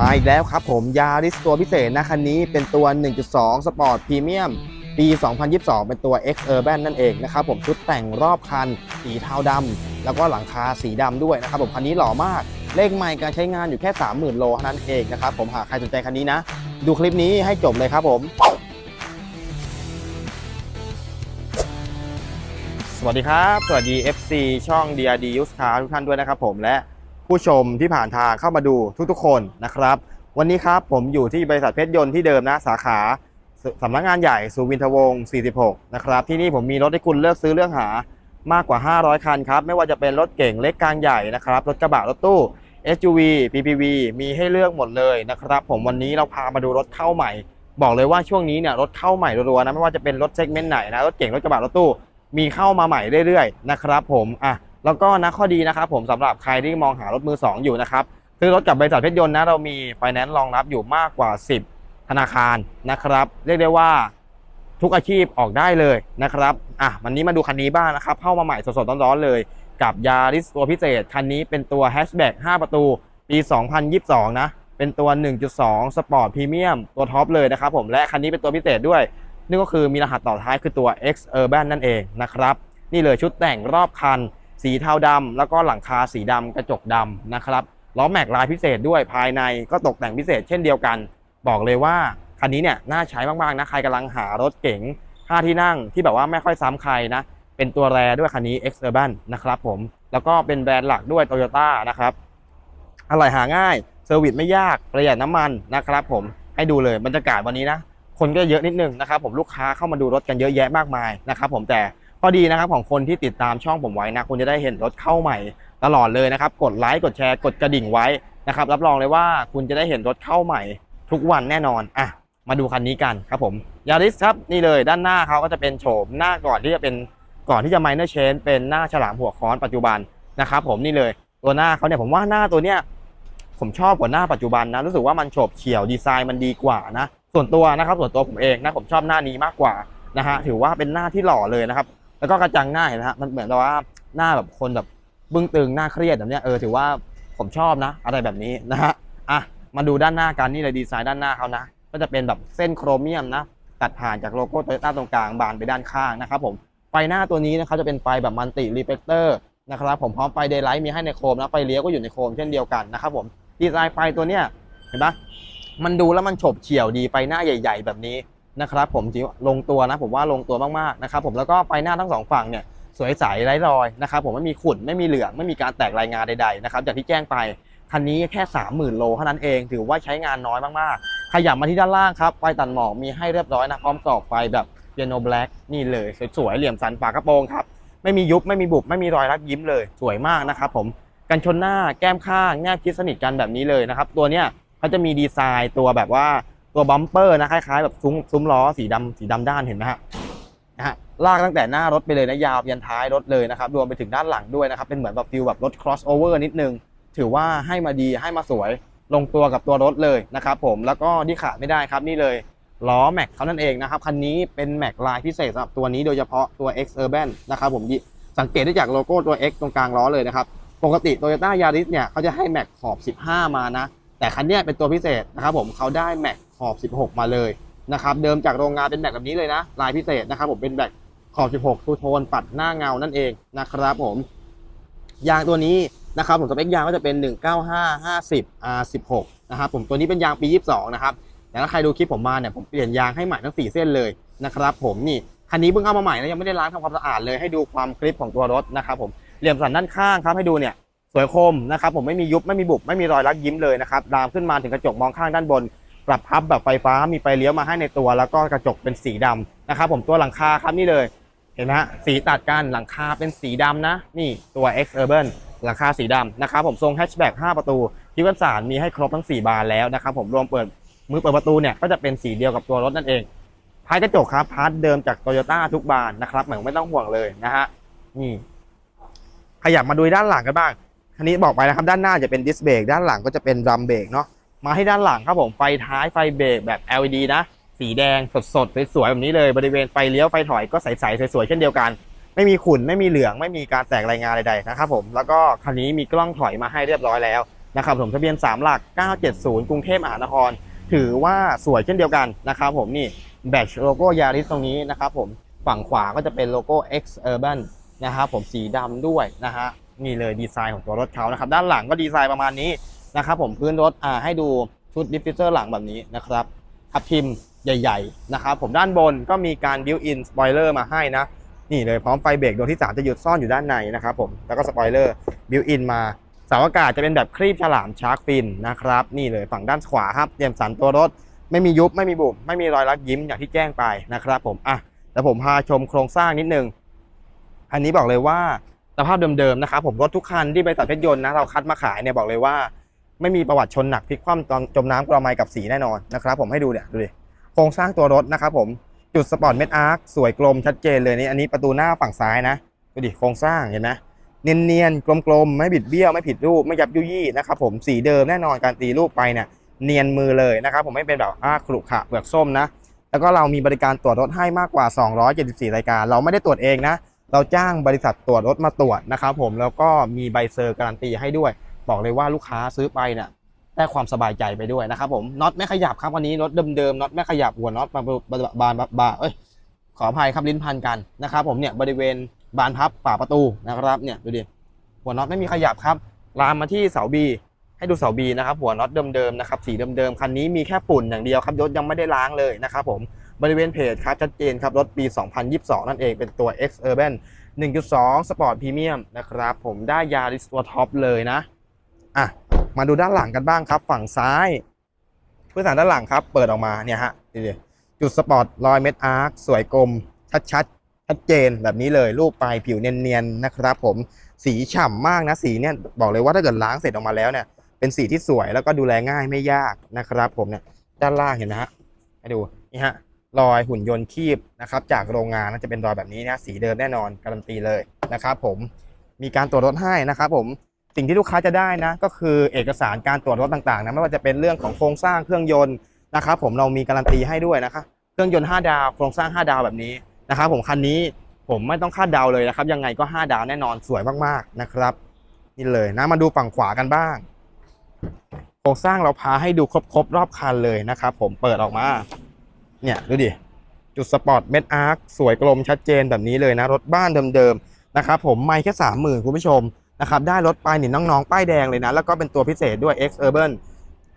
มาอีกแล้วครับผมยาริสตัวพิเศษนะคันนี้เป็นตัว 1.2 Sport Premium ปี 2022 เป็นตัว X Urban นั่นเองนะครับผมชุดแต่งรอบคัน สีเทาดำแล้วก็หลังคาสีดำด้วยนะครับผมคันนี้หล่อมาก เลขใหม่การใช้งานอยู่แค่ 30,000 โลเท่านั้นเองนะครับผมหากใครสนใจคันนี้นะ ดูคลิปนี้ให้จบเลยครับผมสวัสดีครับ สวัสดี FC ช่อง DRD Used Car ทุกท่านด้วยนะครับผมและ ผู้ชมที่ผ่านทางเข้ามาดูทุกๆ คนนะครับ วันนี้ครับผมอยู่ที่บริษัทเพชรยนต์ที่เดิมนะสาขาสำนักงานใหญ่สุวินทวงศ์ 46 นะครับ ที่นี่ผมมีรถให้คุณเลือกซื้อเลือกหามากกว่า 500 คันครับ ไม่ว่าจะเป็นรถเก่งเล็กกลางใหญ่นะครับ รถกระบะรถตู้ SUV PPV มีให้เลือกหมดเลยนะครับ ผมวันนี้เราพามาดูรถเข้าใหม่ บอกเลยว่าช่วงนี้เนี่ยรถเข้าใหม่รัวๆนะไม่ว่าจะเป็นรถเซกเมนต์ไหนนะรถเก่งรถกระบะรถตู้มีเข้ามาใหม่เรื่อยๆนะครับ ผมอะ แล้วก็นะข้อดีนะครับผมสำหรับใครที่มองหารถมือ 2 อยู่นะครับซื้อรถกับบริษัทเพชรยนต์นะเรามีไฟแนนซ์รองรับอยู่มากกว่า 10 ธนาคารนะครับ เรียกได้ว่าทุกอาชีพออกได้เลยนะครับอะวันนี้มาดูคันนี้บ้างนะครับเข้ามาใหม่สดๆร้อนๆเลย กับยาริสตัวพิเศษ คันนี้เป็นตัวแฮชแบ็ก5ประตู ปี 2022 นะ เป็นตัว 1.2 Sport Premium ตัวท็อปเลยนะครับผมและคันนี้เป็นตัวพิเศษด้วยนี่ก็คือมีรหัสต่อท้ายคือตัว X Urban นั่นเองนะครับนี่เลยชุดแต่งรอบคัน สีเทาดำแล้วก็หลังคาสีดำกระจกดำนะครับล้อแม็กลายพิเศษด้วยภายในก็ตกแต่งพิเศษเช่นเดียวกัน บอกเลยว่าคันนี้เนี่ยน่าใช้มากๆนะใครกำลังหารถเก๋ง5ที่นั่งที่แบบว่าไม่ค่อยซ้ำใครนะเป็นตัวแรด้วยคันนี้ X Urban นะครับผมแล้วก็เป็นแบรนด์หลักด้วย Toyota นะครับอะไรหาง่ายเซอร์วิสไม่ยากประหยัดน้ำมันนะครับผมให้ดูเลยบรรยากาศวันนี้นะคนก็เยอะนิดนึงนะครับผมลูกค้าเข้ามาดูรถกันเยอะแยะมากมายนะครับผมแต่ ข้อดีนะครับของคนที่ติดตามช่องผมไว้นะคุณจะได้เห็นรถเข้าใหม่ตลอดเลยนะครับ กดไลค์กดแชร์กดกระดิ่งไว้นะครับ รับรองเลยว่าคุณจะได้เห็นรถเข้าใหม่ทุกวันแน่นอนอะมาดูคันนี้กันครับผมยาริสครับนี่เลยด้านหน้าเขาก็จะเป็นโฉมหน้าก่อนที่จะเป็นก่อนที่จะไมเนอร์เชนเป็นหน้าฉลามหัวค้อนปัจจุบันนะครับผมนี่เลยตัวหน้าเขาเนี่ยผมว่าหน้าตัวเนี้ยผมชอบกว่าหน้าปัจจุบันนะรู้สึกว่ามันโฉบเฉี่ยวดีไซน์มันดีกว่านะส่วนตัวนะครับส่วนตัวผมเองนะผมชอบหน้านี้มากกว่านะฮะถือว่าเป็นหน้าที่หล่อเลยนะครับ แล้วก็กระจังหน้าเห็นไหมฮะมันเหมือนกับว่าหน้าแบบคนแบบบึ้งตึงหน้าเครียดแบบเนี้ยเออถือว่าผมชอบนะ อะไรแบบนี้นะฮะอะมาดูด้านหน้ากันนี่เลยดีไซน์ด้านหน้าเขานะ ก็จะเป็นแบบเส้นโครเมียมนะตัดผ่านจากโลโก้โตโยต้าตรงกลางบานไปด้านข้างนะครับผมไฟหน้าตัวนี้นะครับจะเป็นไฟแบบมันติรีเฟกเตอร์นะครับผมพร้อมไฟเดย์ไลท์มีให้ในโคมนะไฟเลี้ยวก็อยู่ในโคมเช่นเดียวกันนะครับผมดีไซน์ไฟตัวเนี้ยเห็นปะมันดูแล้วมันฉบเฉี่ยวดีไฟหน้าใหญ่ ๆ แบบนี้ นะครับผมจริงลงตัวนะผมว่าลงตัวมากๆนะครับผมแล้วก็ไฟหน้าทั้งสองฝั่งเนี่ยสวยใสไร้รอยนะครับผมไม่มีขุ่นไม่มีเหลืองไม่มีการแตกรายงานใดๆนะครับอย่างที่แจ้งไปคันนี้แค่ 30,000 โลเท่านั้นเองถือว่าใช้งานน้อยมากๆ ขยับมาที่ด้านล่างครับไฟตัดหมอกมีให้เรียบร้อยนะพร้อมกรอบไฟแบบเปียโนแบล็กนี่เลย สวยๆเหลี่ยมสันฝากระโปรงครับไม่มียุบไม่มีบุบไม่มีรอยรักยิ้มเลยสวยมากนะครับผมกันชนหน้าแก้มข้างแนบชิดสนิทกันแบบนี้เลยนะครับตัวเนี้ยเขาจะมีดีไซน์ตัวแบบว่า ตัวบัมเปอร์นะคล้ายๆแบบซุ้มซุ้มล้อสีดำสีดำด้านเห็นไหมฮะนะฮะลากตั้งแต่หน้ารถไปเลยนะยาวยันท้ายรถเลยนะครับรวมไปถึงด้านหลังด้วยนะครับเป็นเหมือนแบบฟิลแบบรถ cross over นิดนึง ถือว่าให้มาดีให้มาสวยลงตัวกับตัวรถเลยนะครับผมแล้วก็ที่ขาดไม่ได้ครับนี่เลยล้อแม็กเขานั่นเองนะครับคันนี้เป็นแม็กลายพิเศษสำหรับตัวนี้โดยเฉพาะตัว X Urban นะครับผมสังเกตได้จากโลโก้ตัว X ตรงกลางล้อเลยนะครับปกติ Toyota Yaris เนี่ยเขาจะให้แม็กขอบ 15 มานะแต่คันนี้เป็นตัวพิเศษนะครับผมเขาได้แม็ก ขอบ 16 มาเลยนะครับเดิมจากโรงงานเป็นแม็กแบบนี้เลยนะลายพิเศษนะครับผมเป็นแม็กขอบ 16ทูโทนปัดหน้าเงานั่นเองนะครับผมยางตัวนี้นะครับผมสเปคยางก็จะเป็น 19550 R16 นะครับผมตัวนี้เป็นยางปี 22 นะครับแต่ถ้าใครดูคลิปผมมาเนี่ยผมเปลี่ยนยางให้ใหม่ทั้ง 4 เส้นเลยนะครับผมนี่คันนี้เพิ่งเอามาใหม่นะยังไม่ได้ล้างทำความสะอาดเลยให้ดูความกริปของตัวรถนะครับผมเหลี่ยมสันด้านข้างครับให้ดูเนี่ยสวยคมนะครับผมไม่มียุบไม่มีบุบไม่มีรอยรักยิ้มเลยนะครับดามขึ้นมาถึงกระจกมองข้างด้านบน ปรับพับแบบไฟฟ้ามีไฟเลี้ยวมาให้ในตัว แล้วก็กระจกเป็นสีดำนะครับผมตัวหลังคาครับนี่เลย เห็นไหมฮะสีตัดกันหลังคาเป็นสีดำนะ นี่ตัว X Urban หลังคาสีดำนะครับผมทรงแฮชแบ็ก5ประตูที่วันสานมีให้ครบทั้ง 4 บานแล้วนะครับผมรวมเปิดมือเปิดประตูเนี่ยก็จะเป็นสีเดียวกับตัวรถนั่นเองท้ายกระจกครับพาร์ทเดิมจากโตโยต้าทุกบานนะครับเหมือนไม่ต้องห่วงเลยนะฮะนี่ขยับมาดูด้านหลังกันบ้างคันนี้บอกไปนะครับด้านหน้าจะเป็นดิสเบรกด้านหลังก็จะเป็นรัมเบรกเนาะ มาให้ด้านหลังครับผมไฟท้ายไฟเบรกแบบ LED นะ สีแดงสดๆสวยๆแบบนี้เลยบริเวณไฟเลี้ยวไฟถอยก็ใสๆสวยๆเช่นเดียวกัน ไม่มีขุ่นไม่มีเหลืองไม่มีการแตกรายงานใดๆนะครับผมแล้วก็คันนี้มีกล้องถอยมาให้เรียบร้อยแล้วนะครับผมทะเบียน 3 หลัก 970 กรุงเทพมหานคร ถือว่าสวยเช่นเดียวกันนะครับผมนี่แบตโลโก้ยาริสตรงนี้นะครับผมฝั่งขวาก็จะเป็นโลโก้ X Urban นะครับผมสีดำด้วยนะฮะนี่เลยดีไซน์ของตัวรถเขานะครับด้านหลังก็ดีไซน์ประมาณนี้ นะครับผมพื้นรถอ่าให้ดูชุดดิฟฟิวเซอร์หลังแบบนี้นะครับทับทิมใหญ่ ๆ นะครับผมด้านบนก็มีการ built in spoiler มาให้นะนี่เลยพร้อมไฟเบรกดวงที่ 3 จะหยุดซ่อนอยู่ด้านในนะครับผมแล้วก็สปอยเลอร์ built in มาสาวอากาศจะเป็นแบบครีบฉลามชาร์กฟินนะครับนี่เลยฝั่งด้านขวาครับเตรียมสันตัวรถ ไม่มียุบไม่มีบุบไม่มีรอยรักยิ้มอย่างที่แจ้งไปนะครับผมอะแล้วผมพาชมโครงสร้างนิดนึง อันนี้บอกเลยว่าสภาพเดิมๆนะครับผมรถทุกคันที่บริษัทเพชรยนต์นะเราคัดมาขายเนี่ยบอกเลยว่า ไม่มีประวัติชนหนักพลิกคว่ำตอนจมน้ำกระไมกับสีแน่นอนนะครับผมให้ดูเนี่ยดูดิโครงสร้างตัวรถนะครับผมจุดสปอร์ตเม็ดอาร์คสวยกลมชัดเจนเลยนี่อันนี้ประตูหน้าฝั่งซ้ายนะดูดิโครงสร้างเห็นไหมเนียนๆกลมๆไม่บิดเบี้ยวไม่ผิดรูปไม่ยับยุยี่นะครับผมสีเดิมแน่นอนการตีรูปไปเนี่ยเนียนมือเลยนะครับผมไม่เป็นแบบอ้าขรุขระเปลือกส้มนะ แล้วก็เรามีบริการตรวจรถให้มากกว่า 274 รายการ เราไม่ได้ตรวจเองนะ เราจ้างบริษัทตรวจรถมาตรวจนะครับผมแล้วก็มีใบเซอร์การันตีให้ด้วย บอกเลยว่าลูกค้าซื้อไปเนี่ยได้ความสบายใจไปด้วยนะครับผมน็อตไม่ขยับครับวันนี้รถเดิมๆน็อตไม่ขยับหัวน็อตบานบานบานบาเอ้ยขออภัยครับลิ้นพันกันนะครับผมเนี่ยบริเวณบานพับฝาประตูนะครับเนี่ยดูดิหัวน็อตไม่มีขยับครับลามมาที่เสาบีให้ดูเสาบีนะครับหัวน็อตเดิมๆนะครับสีเดิมๆคันนี้มีแค่ฝุ่นอย่างเดียวครับรถยังไม่ได้ล้างเลยนะครับผมบริเวณเพจครับชัดเจนครับรถปี 2022 นั่นเองเป็นตัว X Urban 1.2 Sport Premium นะครับผมได้ยาริสตัวท็อปเลยนะอะ มาดูด้านหลังกันบ้างครับ ฝั่งซ้ายพื้นฐานด้านหลังครับ เปิดออกมาเนี่ยฮะดูดิจุดสปอร์ตรอยเม็ดอาร์คสวยกลม ชัดๆชัดเจนแบบนี้เลยรูปปลายผิวเนียนๆนะครับ ผมสีฉ่ำมากนะสีเนี่ยบอกเลยว่าถ้าเกิดล้างเสร็จออกมาแล้วเนี่ยเป็นสีที่สวยแล้วก็ดูแลง่ายไม่ยากนะครับ ผมเนี่ยด้านล่างเห็นไหมฮะให้ดูนี่ฮะรอยหุ่นยนต์คีบนะครับจากโรงงานน่าจะเป็นรอยแบบนี้นะสีเดิมแน่นอนการันตีเลยนะครับ ผมมีการตรวจรถให้นะครับ ผม สิ่งที่ลูกค้าจะได้นะก็คือเอกสารการตรวจรถต่างๆนะไม่ว่าจะเป็นเรื่องของโครงสร้างเครื่องยนต์นะครับผมเรามีการันตีให้ด้วยนะครับเครื่องยนต์ 5 ดาวโครงสร้าง 5 ดาวแบบนี้นะครับผมคันนี้ผมไม่ต้องคาดเดาเลยนะครับ ยังไงก็ 5 ดาวแน่นอนสวยมากๆนะครับ นี่เลยนะมาดูฝั่งขวากันบ้าง โครงสร้างเราพาให้ดูครบๆรอบคันเลยนะครับผมเปิดออกมา เนี่ยดูดิจุดสปอร์ตเม็ดอาร์คสวยกลมชัดเจนแบบนี้เลยนะรถบ้านเดิมๆนะครับผมไม่แค่สามหมื่นคุณผู้ชม นะครับได้รถไปนี่น้องๆ ป้ายแดงเลยนะ แล้วก็เป็นตัวพิเศษด้วย X Urban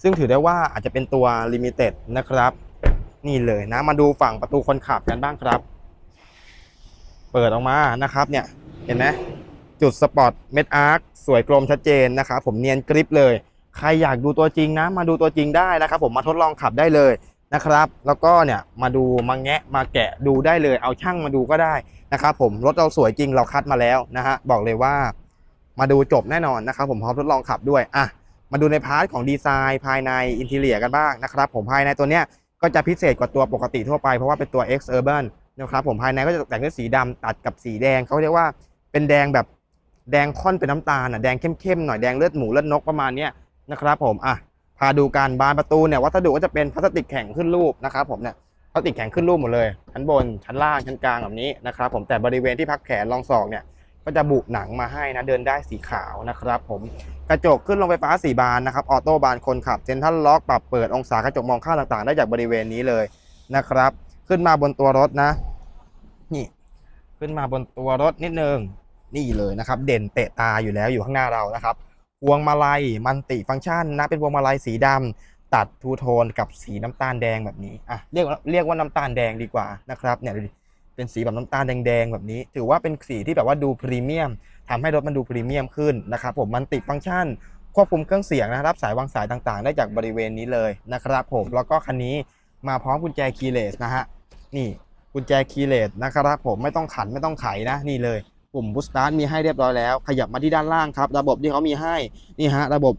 ซึ่งถือได้ว่าอาจจะเป็นตัว Limited นะครับ นี่เลยนะ มาดูฝั่งประตูคนขับกันบ้างครับ เปิดออกมานะครับเนี่ยเห็นไหมจุดสปอร์ตเม็ดอาร์คสวยกลมชัดเจนนะครับผมเนียนกริปเลย ใครอยากดูตัวจริงนะ มาดูตัวจริงได้นะครับผมมาทดลองขับได้เลยนะครับ แล้วก็เนี่ยมาดูมาแงะมาแกะดูได้เลย เอาช่างมาดูก็ได้นะครับผมรถเราสวยจริงเราคัดมาแล้วนะฮะบอกเลยว่า มาดูจบแน่นอนนะครับผมพร้อมทดลองขับด้วยอะมาดูในพาร์ทของดีไซน์ภายในอินทีเลียกันบ้างนะครับผมภายในตัวเนี้ยก็จะพิเศษกว่าตัวปกติทั่วไปเพราะว่าเป็นตัว X Urban นะครับผมภายในก็จะตกแต่งด้วยสีดำตัดกับสีแดงเขาเรียกว่าเป็นแดงแบบแดงค่อนเป็นน้ำตาลอะแดงเข้มๆหน่อยแดงเลือดหมูเลือดนกประมาณเนี้ยนะครับผมอะพาดูการบานประตูเนี่ยวัสดุก็จะเป็นพลาสติกแข็งขึ้นรูปนะครับผมเนี่ยพลาสติกแข็งขึ้นรูปหมดเลยชั้นบนชั้นล่างชั้นกลางแบบนี้นะครับผมแต่บริเวณที่พักแขนรองศอกเนี่ย ก็จะบุหนังมาให้นะเดินได้สีขาวนะครับ ผมกระจกขึ้นลงไฟฟ้าสีบานนะครับออโต้บานคนขับเซนทรัลล็อกปรับเปิดองศากระจกมองข้างต่างๆ ได้จากบริเวณนี้เลยนะครับ ขึ้นมาบนตัวรถนะ นี่ ขึ้นมาบนตัวรถนิดนึงนี่เลยนะครับ เด่นเตะตาอยู่แล้วอยู่ข้างหน้าเรานะครับพวงมาลัยมันติฟังก์ชันนะเป็นพวงมาลัยสีดำตัดทูโทนกับสีน้ำตาลแดงแบบนี้อะเรียกว่าเรียกว่าน้ำตาลแดงดีกว่านะครับเนี่ยดูดิ เป็นสีแบบน้ำตาลแดง ๆ แบบนี้ ถือว่าเป็นสีที่แบบว่าดูพรีเมียมทำให้รถมันดูพรีเมียมขึ้นนะครับผมมันติดฟังก์ชันควบคุมเครื่องเสียงนะครับสายวางสายต่างๆ ได้จากบริเวณนี้เลยนะครับผมแล้วก็คันนี้มาพร้อมกุญแจคีย์เลสนะฮะนี่กุญแจคีย์เลสนะครับผมไม่ต้องขันไม่ต้องไขนะนี่เลยปุ่มพุชสตาร์ทมีให้เรียบร้อยแล้ว ขยับมาที่ด้านล่างครับ ระบบที่เขามีให้นี่ฮะระบบ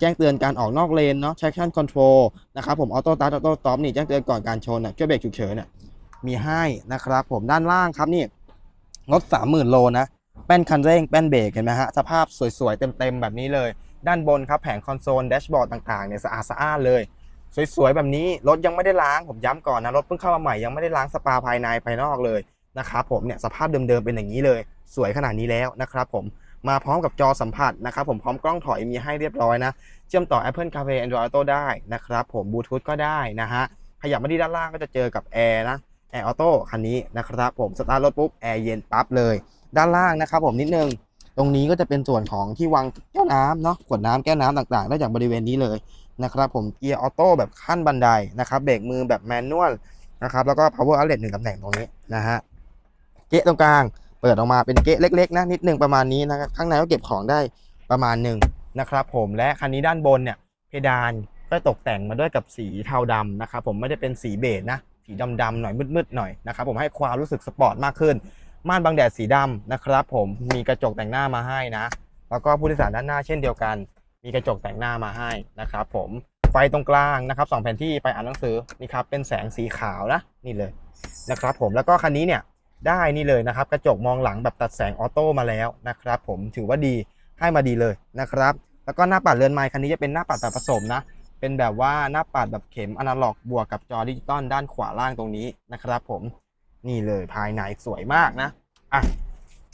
แจ้งเตือนการออกนอกเลนเนาะ traction control นะครับผมออโต้ start ออโต้ stop นี่แจ้งเตือนก่อนการชนอะช่วยเบรกฉุกเฉินเนี่ย มีให้นะครับ ผมด้านล่างครับนี่รถ30,000 โลนะ แป้นคันเร่งแป้นเบรกเห็นไหมฮะสภาพสวยๆ เต็มๆ แบบนี้เลย ด้านบนครับแผงคอนโซลแดชบอร์ดต่างๆเนี่ยสะอาดสะอานเลย สวยๆ แบบนี้รถยังไม่ได้ล้างผมย้ำก่อนนะ รถเพิ่งเข้ามาใหม่ยังไม่ได้ล้างสปาภายในภายนอกเลยนะครับผมเนี่ยสภาพเดิมๆเป็นอย่างนี้เลย สวยขนาดนี้แล้วนะครับผมมาพร้อมกับจอสัมผัสนะครับผมพร้อมกล้องถอยมีให้เรียบร้อยนะ เชื่อมต่อ Apple CarPlay Android Auto ได้นะครับผมบลูทูธก็ได้นะฮะขยับมาที่ด้านล่างก็จะเจอกับแอร์นะ แอร์ออโต้คันนี้นะครับผมสตาร์ทรถปุ๊บแอร์เย็นปั๊บเลย ด้านล่างนะครับผมนิดนึงตรงนี้ก็จะเป็นส่วนของที่วางแก้วน้ำเนาะขวดน้ำแก้วน้ำต่างๆ ได้จากบริเวณนี้เลยนะครับผมเกียร์ออโต้แบบขั้นบันไดนะครับเบรกมือแบบแมนนวลนะครับแล้วก็ power outlet หนึ่งตำแหน่งตรงนี้นะฮะเก๊ะตรงกลาง เปิดออกมาเป็นเก๊ะเล็กๆนะนิดนึงประมาณนี้นะครับข้างในก็เก็บของได้ประมาณหนึ่งนะครับผมและคันนี้ด้านบนเนี่ยเพดานก็ตกแต่งมาด้วยกับสีเทาดำนะครับผมไม่ได้เป็นสีเบจนะ สีดำๆหน่อยมืดๆหน่อยนะครับผมให้ความรู้สึกสปอร์ตมากขึ้น ม่านบังแดดสีดำนะครับ ผมมีกระจกแต่งหน้ามาให้นะ แล้วก็ผู้โดยสารด้านหน้าเช่นเดียวกัน มีกระจกแต่งหน้ามาให้นะครับผมไฟตรงกลางนะครับสองแผ่นที่ไปอ่านหนังสือนี่ครับเป็นแสงสีขาวนะนี่เลยนะครับผมแล้วก็คันนี้เนี่ยได้นี่เลยนะครับกระจกมองหลังแบบตัดแสงออโต้มาแล้วนะครับผมถือว่าดีให้มาดีเลยนะครับ แล้วก็หน้าปัดเรือนไม้คันนี้จะเป็นหน้าปัดแบบผสมนะ เป็นแบบว่าหน้าปัดแบบเข็มอนาล็อกบวกกับจอดิจิตอลด้านขวาล่างตรงนี้นะครับผมนี่เลยภายในสวยมากนะอะ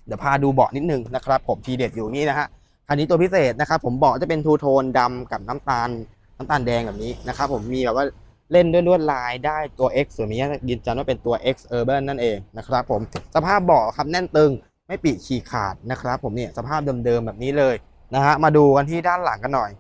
เดี๋ยวพาดูเบาะนิดนึงนะครับ ผมทีเด็ดอยู่นี่นะฮะคันนี้ตัวพิเศษนะครับ ผมเบาะจะเป็นทูโทนดำกับน้ำตาลน้ำตาลแดงแบบนี้นะครับ ผมมีแบบว่าเล่นด้วยลวดลายได้ตัว X ส่วนนี้ยืนยันว่าเป็นตัว X Urban นั่นเองนะครับผมสภาพเบาะครับแน่นตึงไม่ปีฉีกขาดนะครับ ผมเนี่ยสภาพเดิมๆแบบนี้เลยนะฮะมาดูกันที่ด้านหลังกันหน่อย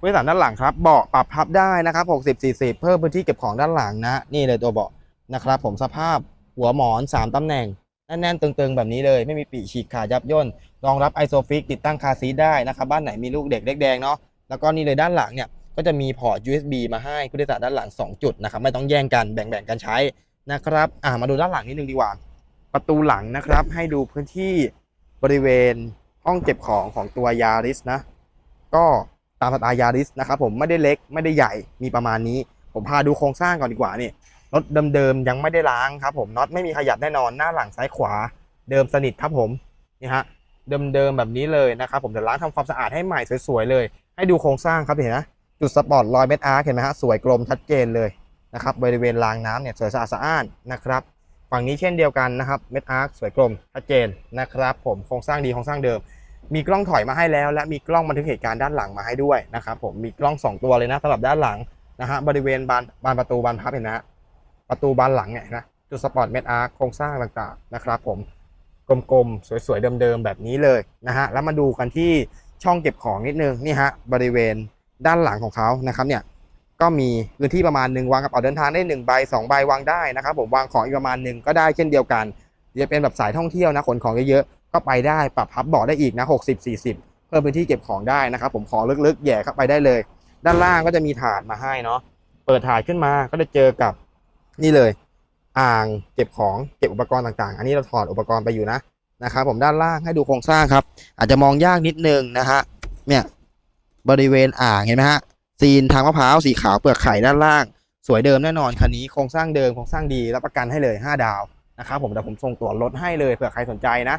ผู้โดยสารด้านหลังครับเบาะปรับพับได้นะครับ 60 40 เพิ่มพื้นที่เก็บของด้านหลังนะ นี่เลยตัวเบาะนะครับ ผมสภาพหัวหมอน 3 ตำแหน่งแน่นๆตึงๆ แบบนี้เลยไม่มีปีฉีกขาดยับย่นรองรับไอโซฟิกติดตั้งคาซีได้นะครับ บ้านไหนมีลูกเด็กเล็กแดงเนาะแล้วก็นี่เลยด้านหลังเนี่ยก็จะมีพอร์ต USB มาให้ผู้โดยสารด้านหลัง 2 จุดนะครับ ไม่ต้องแย่งกันแบ่งๆกันใช้นะครับอ่ามาดูด้านหลังนิดนึงดีกว่า ประตูหลังนะครับ ให้ดูพื้นที่บริเวณห้องเก็บของของตัวยาริสนะ ก็ ตามสไตล์ยาริสนะครับผมไม่ได้เล็กไม่ได้ใหญ่มีประมาณนี้ ผมพาดูโครงสร้างก่อนดีกว่านี่รถเดิมๆยังไม่ได้ล้างครับผมน็อตไม่มีขยับแน่นอนหน้าหลังซ้ายขวา เดิมสนิทครับผมนี่ฮะเดิมๆแบบนี้เลยนะครับผมเดี๋ยวล้างทำความสะอาดให้ใหม่สวยๆเลย ให้ดูโครงสร้างครับเห็นนะจุดสปอร์ตรอยเม็ดอาร์คเห็นไหมฮะสวยกลมชัดเจนเลยนะครับบริเวณรางน้ำเนี่ยสวยสะอาดสะอ้านนะครับฝั่งนี้เช่นเดียวกันนะครับเม็ดอาร์คสวยกลมชัดเจนนะครับผมโครงสร้างดีโครงสร้างเดิม มีกล้องถอยมาให้แล้ว และมีกล้องบันทึกเหตุการณ์ด้านหลังมาให้ด้วยนะครับผมมีกล้อง 2 ตัวเลยนะสำหรับด้านหลังนะฮะบริเวณบานบานประตูบานพับเห็นนะประตูบานหลังเนี่ยนะจุดสปอร์ตเมดอาร์โครงสร้างต่างๆนะครับผมกลมๆ สวยๆ เดิมๆ แบบนี้เลยนะฮะ แล้วมาดูกันที่ช่องเก็บของนิดนึง นี่ฮะ บริเวณด้านหลังของเขานะครับเนี่ย ก็มีพื้นที่ประมาณหนึ่งวางกระเป๋าเดินทางได้1ใบ2ใบวางได้นะครับผมวางของอีกประมาณหนึ่งก็ได้เช่นเดียวกันจะเป็นแบบสายท่องเที่ยวนะขนของเยอะๆ ก็ไปได้ปรับพับเบาะได้อีกนะ 60 40 เพิ่มพื้นที่เก็บของได้นะครับผมขอลึกๆแย่เข้าไปได้เลย ด้านล่างก็จะมีถาดมาให้เนาะเปิดถาดขึ้นมาก็จะเจอกับนี่เลย อ่างเก็บของเก็บอุปกรณ์ต่างๆ อันนี้เราถอดอุปกรณ์ไปอยู่นะนะครับผมด้านล่างให้ดูโครงสร้างครับ อาจจะมองยากนิดนึงนะฮะเนี่ยบริเวณอ่างเห็นไหมฮะซีนทางมะพร้าวสีขาวเปลือกไข่ด้านล่าง สวยเดิมแน่นอนคันนี้โครงสร้างเดิมโครงสร้างดีรับประกันให้เลย 5 ดาวนะครับผมเดี๋ยวผมส่งตัวรถให้เลยเผื่อใครสนใจนะ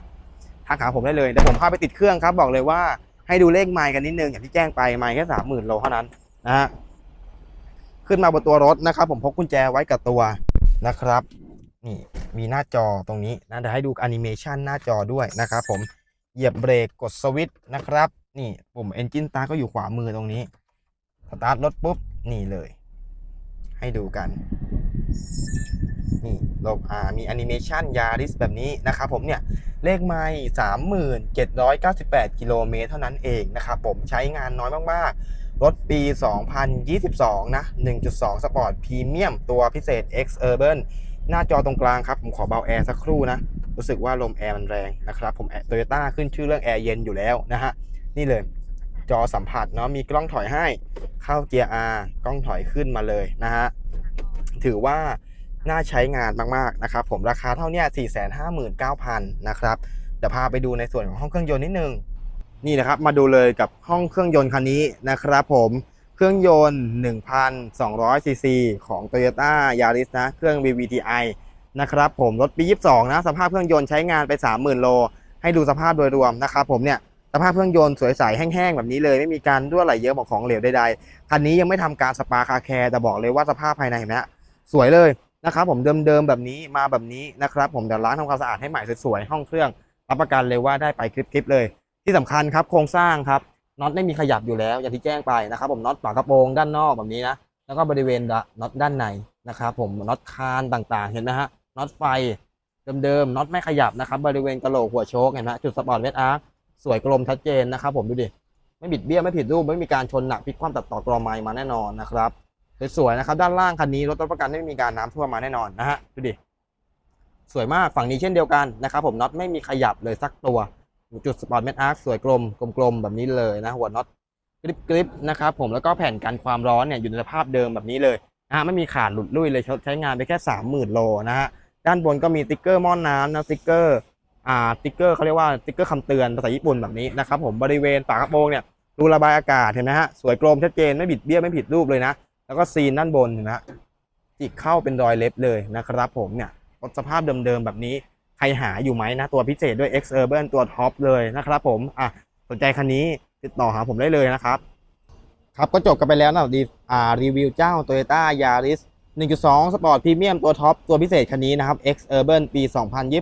ทักหาผมได้เลยเดี๋ยวผมพาไปติดเครื่องครับ บอกเลยว่าให้ดูเลขไมล์กันนิดนึงอย่างที่แจ้งไปไมล์แค่สามหมื่นโลเท่านั้นนะฮะขึ้นมาบนตัวรถนะครับ ผมพกกุญแจไว้กับตัวนะครับ นี่มีหน้าจอตรงนี้นะเดี๋ยวให้ดูแอนิเมชันหน้าจอด้วยนะครับผมเหยียบเบรกกดสวิตช์นะครับ นี่ปุ่ม Engine Start ก็อยู่ขวามือตรงนี้สตาร์ทรถปุ๊บ นี่เลย ให้ดูกัน นี่ลบอ่ามีแอนิเมชันยาริสแบบนี้นะครับผมเนี่ยเลขไม่สามหมื่นเจ็ดร้อยเก้าสิบแปดกิโลเมตรเท่านั้นเองนะครับผมใช้งานน้อยมากๆ รถปี 2022 นะ 1.2 สปอร์ตพรีเมียมตัวพิเศษ X Urban หน้าจอตรงกลางครับ ผมขอเบาแอร์สักครู่นะ รู้สึกว่าลมแอร์มันแรงนะครับผมโตโยต้าขึ้นชื่อเรื่องแอร์เย็นอยู่แล้วนะฮะ นี่เลยจอสัมผัสเนาะมีกล้องถอยให้เข้าเกียร์ R กล้องถอยขึ้นมาเลยนะฮะ ถือว่า น่าใช้งานมากๆนะครับผมราคาเท่านี้459,000นะครับเดี๋ยวพาไปดูในส่วนของห้องเครื่องยนต์นิดนึงนี่นะครับมาดูเลยกับห้องเครื่องยนต์คันนี้นะครับผมเครื่องยนต์1,200ซีซีของ Toyota Yaris นะเครื่อง VVTi นะครับผมรถปี 22 นะสภาพเครื่องยนต์ใช้งานไป 30,000 โล ให้ดูสภาพโดยรวมนะครับผมเนี่ยสภาพเครื่องยนต์สวยใสแห้งๆ แบบนี้เลยไม่มีการรั่วไหลเยอะของของเหลวใดๆคันนี้ยังไม่ทำการสปาคาแคร์แต่บอกเลยว่าสภาพภายในเห็นไหมฮะสวยเลย นะครับผมเดิมๆแบบนี้มาแบบนี้นะครับผมเดี๋ยวล้างทำความสะอาดให้ใหม่สวยๆห้องเครื่องรับประกันเลยว่าได้ไปคลิปๆเลย ที่สำคัญครับโครงสร้างครับน็อตไม่มีขยับอยู่แล้วอย่างที่แจ้งไปนะครับ ผมน็อตฝากระโปรงด้านนอกแบบนี้นะแล้วก็บริเวณน็อตด้านในนะครับผมน็อตคานต่างๆ เห็นไหมฮะน็อตไฟเดิมๆน็อตไม่ขยับนะครับบริเวณกระโหลกหัวโชคเห็นไหมจุดสปอร์ตเวทอาร์สวยกลมชัดเจนนะครับผมดูดิไม่บิดเบี้ยวไม่ผิดรูปไม่มีการชนหนักพลิกคว่ำตัดต่อกรอไม้มาแน่นอนนะครับ สวยๆนะครับด้านล่างคันนี้รถรับประกันไม่มีการน้ำท่วมมาแน่นอนนะฮะดูดิสวยมากฝั่งนี้เช่นเดียวกันนะครับผมน็อตไม่มีขยับเลยสักตัว จุดสปอร์ตเมทอาร์คสวยกลมกลมๆแบบนี้เลยนะหัวน็อตกริบกริบนะครับผมแล้วก็แผ่นกันความร้อนเนี่ยอยู่ในสภาพเดิมแบบนี้เลยนะฮะไม่มีขาดหลุดลุ่ยเลยใช้งานไปแค่ 30,000 โลนะฮะด้านบนก็มีติ๊กเกอร์หม้อนน้ำนะติ๊กเกอร์อ่าติ๊กเกอร์เขาเรียกว่าติ๊กเกอร์คำเตือนภาษาญี่ปุ่นแบบนี้นะครับผมบริเวณฝากระโปรงเนี่ยรูระบายอากาศเห็นไหมฮะสวยกลมชัดเจนไม่บิดเบี้ยวไม่ผิดรูปเลยนะ แล้วก็ซีนด้านบนเห็นไหมฮะจิกเข้าเป็นรอยเล็บเลยนะครับผมเนี่ยรถสภาพเดิมๆแบบนี้ใครหาอยู่ไหมนะ ตัวพิเศษด้วย X Urban ตัวท็อปเลยนะครับผมอะสนใจคันนี้ติดต่อหาผมได้เลยนะครับ ครับก็จบกันไปแล้วนะดีอ่ารีวิวเจ้า Toyota Yaris 1.2 Sport Premium ตัวท็อปตัวพิเศษคันนี้นะครับ X Urban ปี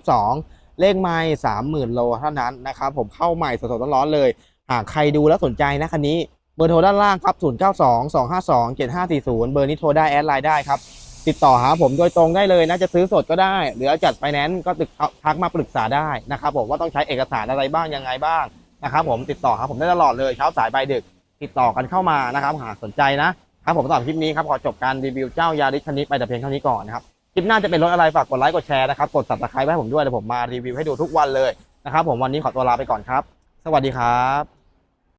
2022 เลขไม่30,000 โลเท่านั้นนะครับผมเข้าใหม่สดๆร้อนๆเลยหากใครดูแล้วสนใจนะคันนี้ บอร์โทรด้านล่างครับ 092 252 7540 เบอร์นี้โทรได้แอดไลน์ได้ครับ ติดต่อหาผมโดยตรงได้เลยนะ จะซื้อสดก็ได้ หรือจัดไฟแนนซ์ก็ติดทักมาปรึกษาได้นะครับผมว่าต้องใช้เอกสารอะไรบ้างยังไงบ้างนะครับผมติดต่อหาผมได้ตลอดเลยเช้าสายบ่ายดึก ติดต่อกันเข้ามานะครับ หากสนใจนะครับผมสำหรับคลิปนี้ครับขอจบการรีวิวเจ้ายาริสคันนี้ไปแต่เพียงเท่านี้ก่อนนะครับคลิปหน้าจะเป็นรถอะไรฝากกดไลค์กดแชร์นะครับกด subscribe ไว้ให้ผมด้วยเดี๋ยวผมมารีวิวให้ดูทุกวันเลยนะครับผมวันนี้ขอตัวลาไปก่อนครับ สวัสดีครับ